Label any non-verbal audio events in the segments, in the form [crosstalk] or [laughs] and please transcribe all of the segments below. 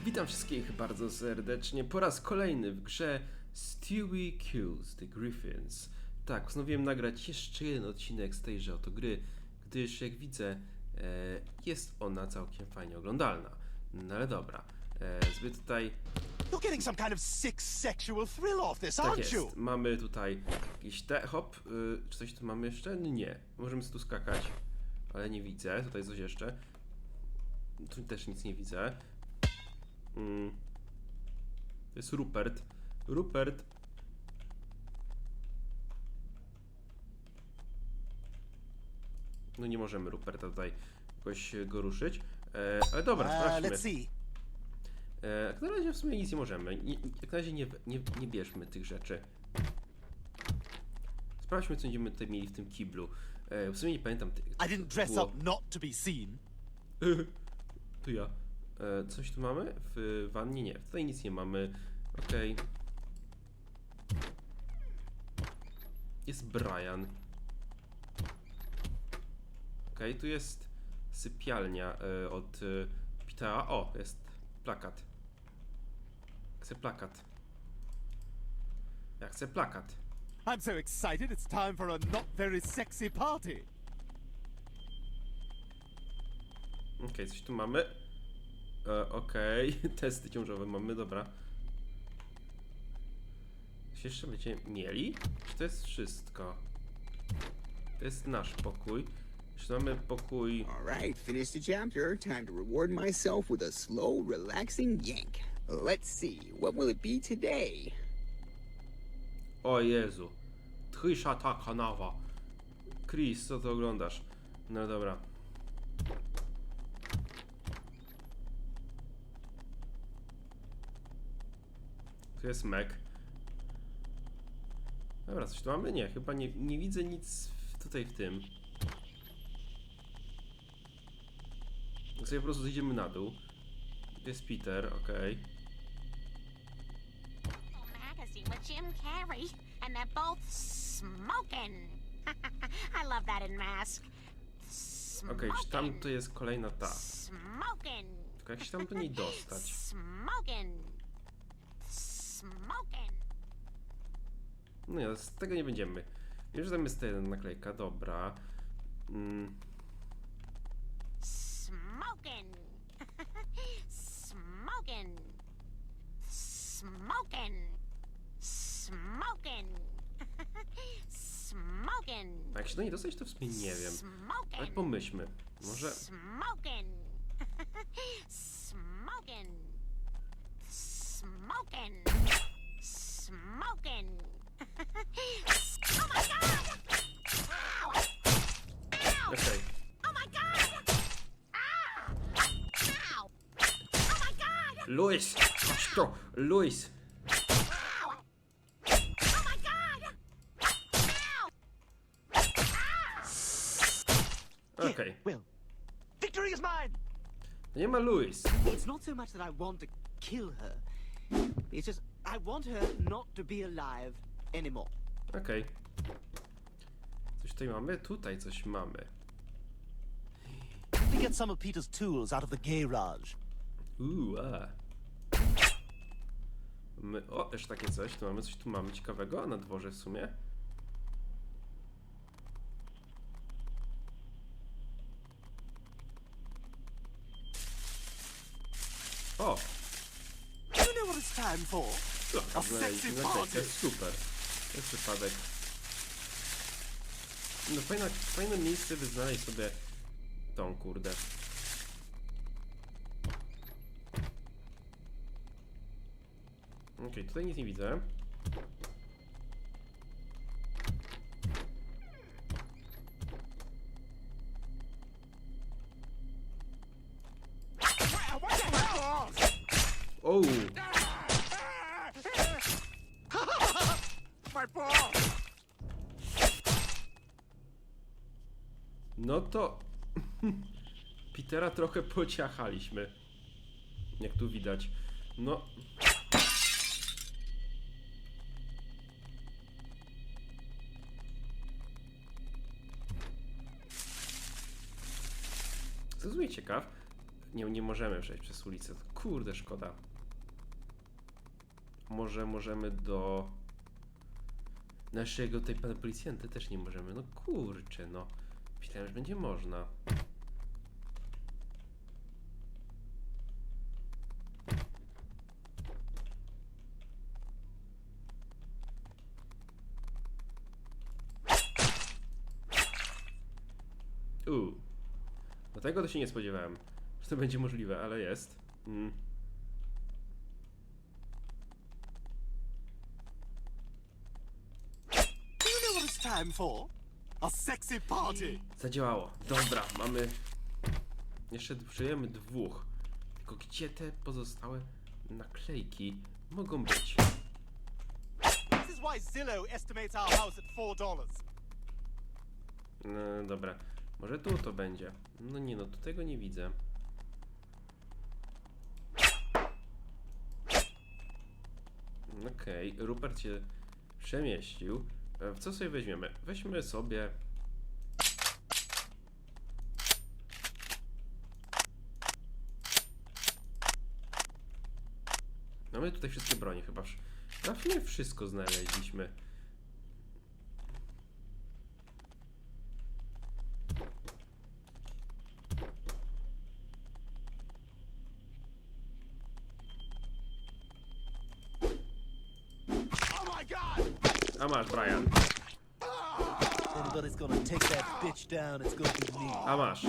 Witam wszystkich bardzo serdecznie po raz kolejny w grze Stewie Kills the Griffins. Tak, postanowiłem nagrać jeszcze jeden odcinek z tejże oto gry, gdyż jak widzę e, jest ona całkiem fajnie oglądalna. No ale dobra, e, zbyt tutaj You're getting some kind of sick sexual thrill off this, tak aren't jest. you? Mamy tutaj jakiś te hop, y, czy coś tu mamy jeszcze? Nie, możemy tu skakać, ale nie widzę. Tutaj coś jeszcze. Tu też nic nie widzę. Mm. To jest Rupert. Rupert. No nie możemy Ruperta tutaj jakoś go ruszyć. E, ale dobra, Uh, sprawdźmy. E, jak na razie w sumie nic nie możemy. Nie, jak na razie nie, nie, nie bierzmy tych rzeczy. Sprawdźmy, co będziemy tutaj mieli w tym kiblu. E, w sumie nie pamiętam. Ty, I didn't dress up not to be seen. [laughs] Tu ja. E, coś tu mamy? W wannie? Nie. Tutaj nic nie mamy. Okej. Jest Brian. Okej, tu jest sypialnia e, od e, Petera. O, jest plakat. Chcę plakat. Ja chcę plakat. I'm so excited it's time for a not very sexy party. Okej, coś tu mamy. E, Okej, [laughs] testy ciążowe mamy, dobra. Coś jeszcze będziemy mieli? Czy to jest wszystko? To jest nasz pokój. Czy mamy pokój... Alright, finished the chapter. Time to reward myself with a slow, relaxing yank. Let's see, what will it be today? O Jezu. Trisha ta kanawa. Chris, co ty oglądasz? No dobra. Tu jest Mac. Dobra, coś tu mamy? Nie, chyba nie, nie widzę nic w, tutaj w tym. To sobie po prostu zejdziemy na dół. Jest Peter, with Jim Carrey, and they're both smoking. I love that in Mask. Okej, czy tam to jest kolejna ta? Smoking. Tylko jak się tam do niej dostać? Smoking. Smoking. No nie, z tego nie będziemy. Wiem, że tam jest ta jedna naklejka, dobra. Mm, Smoking. [laughs] Smoking. Smoking. Smoking. [laughs] Smoking. a jak się do niej dostać, to w sumie nie wiem. Ale Smoking. pomyślmy. Może... Smoking. [laughs] Smoking. Smoking. Smoking. [laughs] oh my god! Ow! Ow! Okej. Oh my god! Ah! Ow! Oh my god! Luis! Chodź tu! Luis! Ow! Oh my god! Ow! Okej. Well, victory is mine. Nie ma Luis. It's not so much that I want to kill her. It's just I want her not to be alive anymore. Okej. Coś tutaj mamy? Tutaj coś mamy. We get some of Peter's tools out of the garage. Uuu, a. My, o, jeszcze takie coś. Tu mamy coś, tu mamy ciekawego na dworze w sumie. O! Do you know what it's time for? A Znaleźliśmy sexy naklejkę. party. Super. To jest przypadek. No fajne, fajne miejsce by znaleźć sobie tą kurde. Okej, tutaj nic nie widzę. To Petera trochę pociachaliśmy. Jak tu widać. No. Zrozumie ciekaw. Nie, nie możemy przejść przez ulicę. Kurde, szkoda. Może możemy do naszego tutaj pana policjanta też nie możemy. No kurczę, no. Myślałem, że będzie można. Uuu. Do tego to się nie spodziewałem, że to będzie możliwe, ale jest. Mm. Time for? A sexy party! Zadziałało. Dobra, mamy. Jeszcze przyjemy dwóch. Tylko gdzie te pozostałe naklejki mogą być? This is why Zillow estimates our house at four dollars. No dobra. Może tu to będzie. No nie no, tu tego nie widzę. Okej, Rupert się przemieścił. E, Co sobie weźmiemy? Weźmy sobie. Mamy tutaj wszystkie bronie chyba. wsz- Trafinie wszystko znaleźliśmy. Oh my god! A masz, Brian. Anybody's gonna take be me. A masz.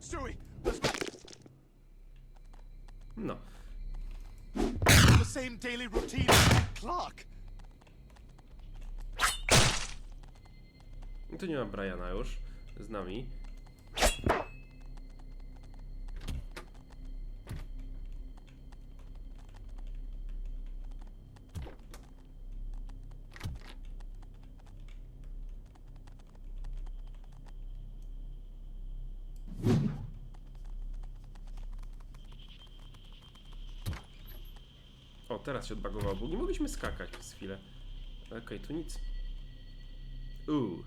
Stewie, let's go. No. The same daily routine as Clark. Tu nie ma Briana już z nami. Teraz się odbagowało, bo nie mogliśmy skakać przez chwilę. Okej, tu nic. Uuu.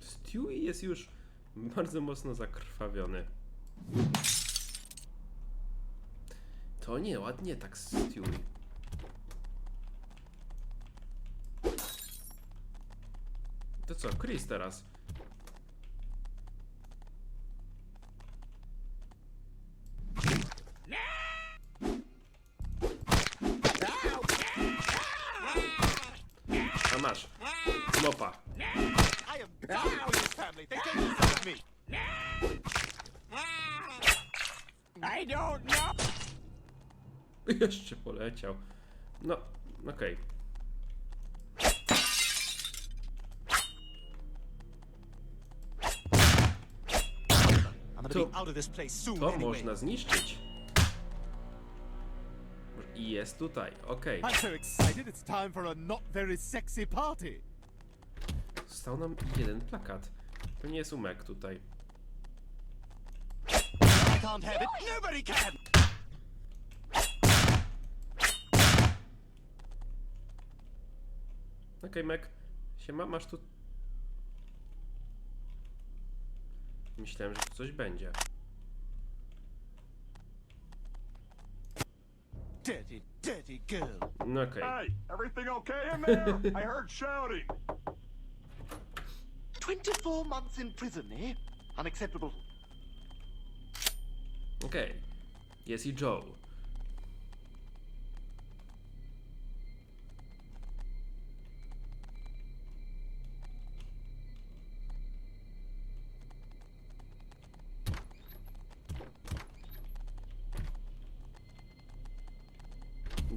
Stewie jest już bardzo mocno zakrwawiony. To nie, ładnie tak Stewie. Co, Chris teraz? A masz. Mopa. Jeszcze poleciał. No, okej. I'm anyway. można zniszczyć. I jest tutaj, okej. Party. Został nam jeden plakat. To nie jest umek tutaj. Okej, Mek. Siema, masz tu... Myślałem, że tu coś będzie. Dirty, dirty girl. No okej. Hey, everything okay in there? [laughs] I heard shouting. 24 months in prison, eh? Unacceptable. Okej. Jest i Joe.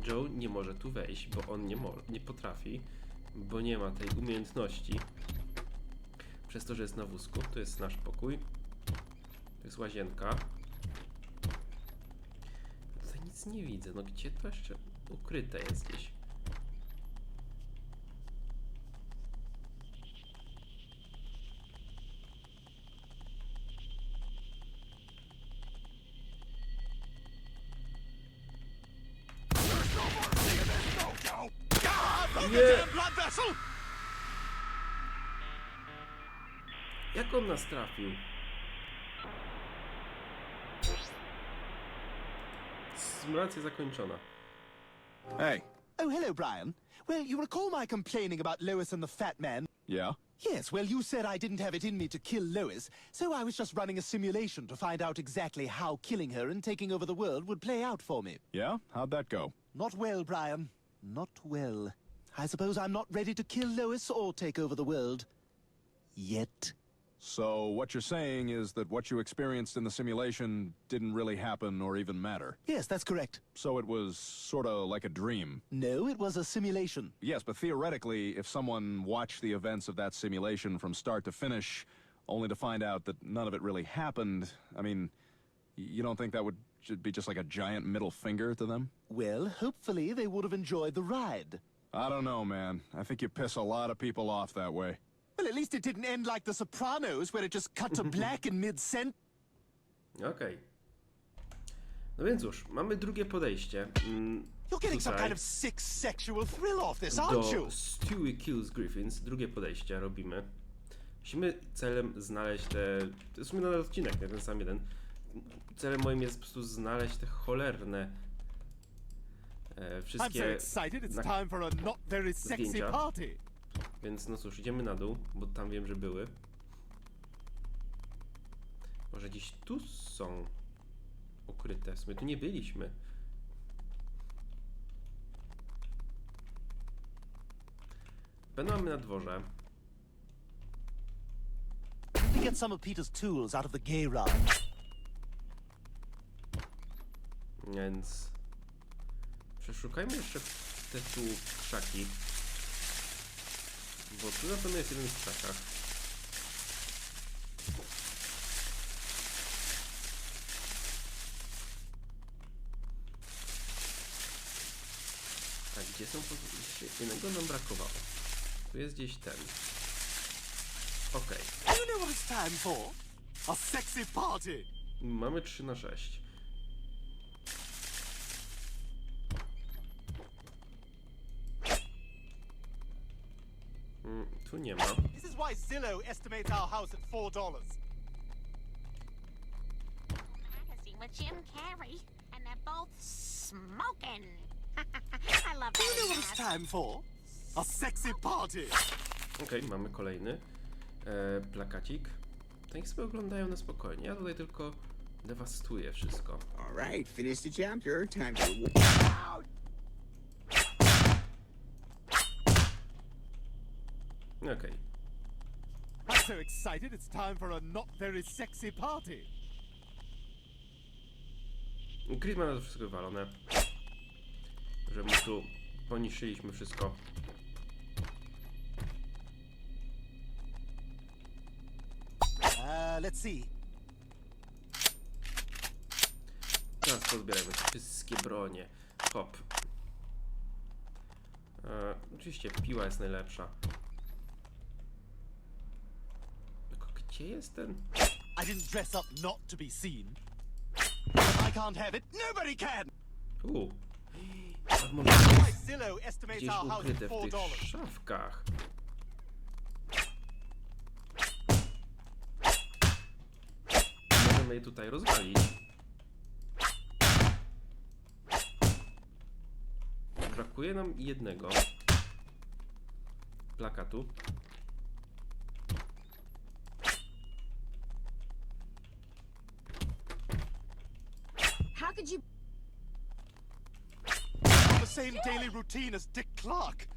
Joe nie może tu wejść, bo on nie, nie potrafi, bo nie ma tej umiejętności. Przez to, że jest na wózku, to jest nasz pokój. To jest łazienka. Tutaj nic nie widzę. No gdzie to jeszcze ukryte jest gdzieś? Blood vessel! Jak on nas trafił? Symulacja zakończona. Hey. Oh, hello, Brian. Well, you recall my complaining about Lois and the fat man? Yeah? Yes, well, you said I didn't have it in me to kill Lois, so I was just running a simulation to find out exactly how killing her and taking over the world would play out for me. Yeah? How'd that go? Not well, Brian. Not well. I suppose I'm not ready to kill Lois or take over the world. Yet. So, what you're saying is that what you experienced in the simulation didn't really happen or even matter. Yes, that's correct. So it was sort of like a dream. No, it was a simulation. Yes, but theoretically, if someone watched the events of that simulation from start to finish, only to find out that none of it really happened, I mean, you don't think that would be just like a giant middle finger to them? Well, hopefully they would have enjoyed the ride. I don't know, man. I think you piss a lot of people off that way. Well, at least it didn't end like The Sopranos, where it just cut to [laughs] black in mid-sentence. Okej. No więc cóż, mamy drugie podejście. mm, You're getting some kind of sick sexual thrill off this, aren't you? Do Stewie Kills Griffins. Drugie podejście robimy. Musimy celem znaleźć te... To jest w sumie nadal odcinek, nie ten sam jeden. Celem moim jest po prostu znaleźć te cholerne e, I'm so wszystkie... excited, it's na- time for a not very sexy zdjęcia. party. Więc no cóż, idziemy na dół, bo tam wiem, że były. Może gdzieś tu są ukryte. W sumie tu nie byliśmy. Będą mamy na dworze, get some of Peter's tools out of the garage. więc przeszukajmy jeszcze te tu krzaki. Bo tu na pewno jest jeden w krzakach. A gdzie są poz- jeszcze Jednego nam brakowało. Tu jest gdzieś ten. Okej. Do you know what it's time for? A sexy party. Mamy 3 na 6. why Zillow estimates our house at four dollars. Magazine with Jim Carrey, and they're both smoking. [laughs] I love Do you know that. what it's time for? A sexy party. Okej, mamy kolejny e, plakacik. Niech sobie oglądają na spokojnie. Ja tutaj tylko dewastuję wszystko. All right, finish the chapter. Time to. Okej. So excited, it's time for a not very sexy party. Chris ma na to wszystko wywalone. Że mu tu poniszczyliśmy wszystko. Uh, let's see. Teraz pozbierajmy te wszystkie bronie. Hop. E, oczywiście piła jest najlepsza. Tylko gdzie jest ten? I didn't dress up not to be seen. I can't have it. Nobody can. U. [gasps] Może Zillow estimates gdzieś our house ukryte at w four tych dollars. szafkach. Możemy je tutaj rozwalić. Brakuje nam jednego plakatu. How could you The same daily routine as Dick Clark.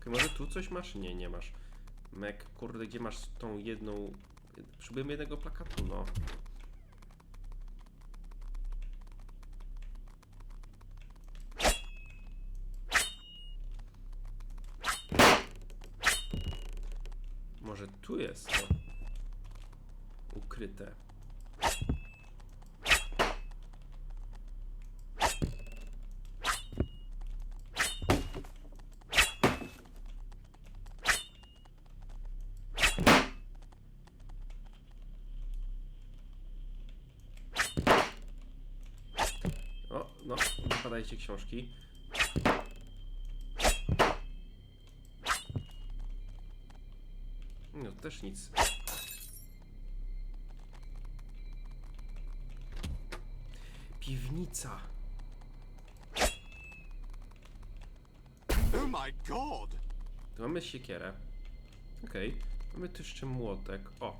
Okej, może tu coś masz? Nie, nie masz. Mek, kurde, gdzie masz tą jedną... Potrzebujemy jednego plakatu, no. Może tu jest to ukryte. No, napadajcie książki. No, też nic. Piwnica. Oh my god! Tu mamy siekierę. Okej. Okay. Mamy tu jeszcze młotek. O.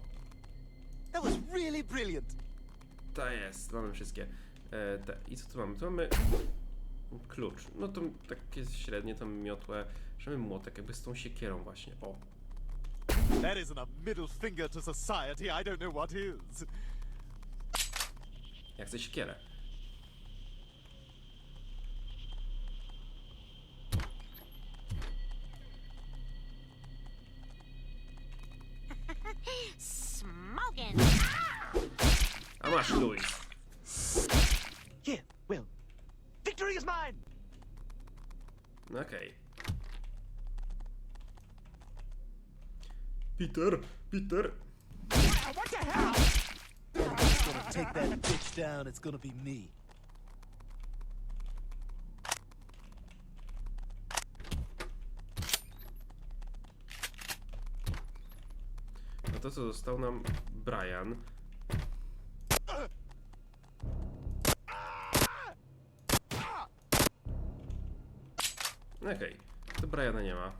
That was really brilliant. To jest, mamy wszystkie. E, te. I co tu mamy? Tu mamy klucz. No to takie średnie, tam miotłe. Że mamy młotek, jakby z tą siekierą właśnie. O. That isn't a middle finger to society. I don't know what is. Ja chcę siekierę. [laughs] Smoking. A masz, Louis. Here, Will. Victory is mine! Okej. Peter, Peter. Gonna take that bitch down, it's gonna be me. No to co, został nam Brian. Okej, to Briana nie ma.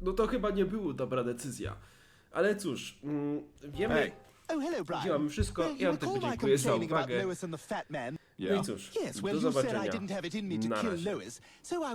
No to chyba nie była dobra decyzja. Ale cóż, mm, wiemy, Hey. Oh. Widziałem wszystko. Well, Ja tylko dziękuję za uwagę. No i cóż, Yes, do I zobaczenia. Na razie. I